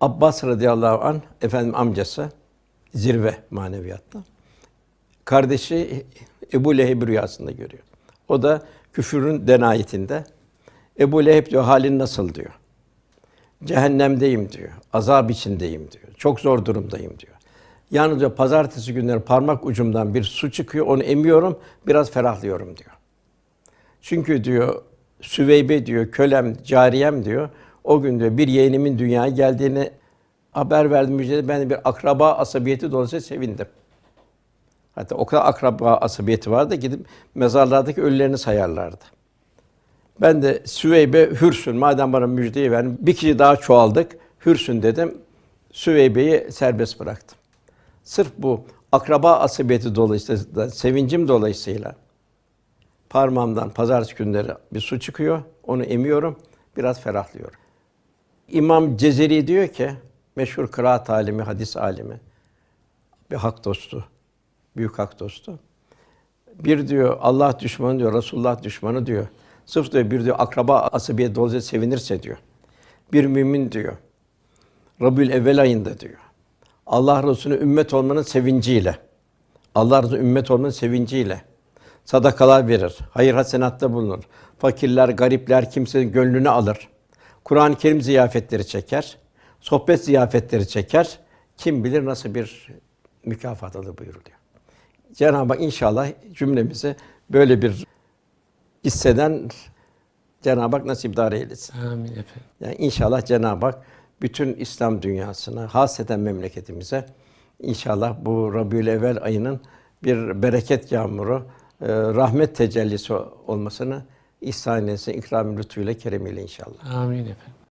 Abbas radıyallahu an efendim amcası zirve maneviyatta. Kardeşi Ebu Leheb rüyasında görüyor. O da küfürün denayetinde. Ebu Leheb diyor halin nasıl diyor. Cehennemdeyim diyor. Azap içindeyim diyor. Çok zor durumdayım diyor. Yalnız diyor pazartesi günleri parmak ucumdan bir su çıkıyor. Onu emiyorum. Biraz ferahlıyorum diyor. Çünkü diyor Süveybe diyor kölem, cariyem diyor. O gün diyor bir yeğenimin dünyaya geldiğini haber verdim müjdeli. Ben de bir akraba asabiyeti dolayısıyla sevindim. Hatta o kadar akraba asabiyeti vardı gidip mezarlardaki ölülerini sayarlardı. Ben de Süveybe hürsün madem bana müjdeyi verdin bir kişi daha çoğaldık hürsün dedim. Süveybe'yi serbest bıraktım. Sırf bu akraba asabiyeti dolayısıyla sevincim dolayısıyla parmağımdan pazartesi günleri bir su çıkıyor. Onu emiyorum. Biraz ferahlıyorum. İmam Cezeri diyor ki meşhur kıraat alimi, hadis alimi bir hak dostu. Büyük hak dostu. Bir diyor Allah düşmanı diyor, Resulullah düşmanı diyor. Sırf diyor bir diyor akraba asabiyet dolayısıyla sevinirse diyor. Bir mümin diyor. Rabiül evvel ayında diyor. Allah Resulü'ne ümmet olmanın sevinciyle. Allah Resulü'ne ümmet olmanın sevinciyle sadakalar verir, hayır hasenatta bulunur. Fakirler, garipler kimsenin gönlünü alır. Kur'an-ı Kerim ziyafetleri çeker, sohbet ziyafetleri çeker. Kim bilir nasıl bir mükafat alır buyuruluyor. Cenab-ı Hak inşallah cümlemizi böyle bir hisseden Cenab-ı Hak nasipdar eylesin. Amin efendim. Yani inşallah Cenab-ı Hak bütün İslam dünyasına, hasreten memleketimize inşallah bu Rabiül Evvel ayının bir bereket yağmuru, e, rahmet tecellisi olmasını ihsan etsin ikram lütfuyla keremiyle inşallah. Amin efendim.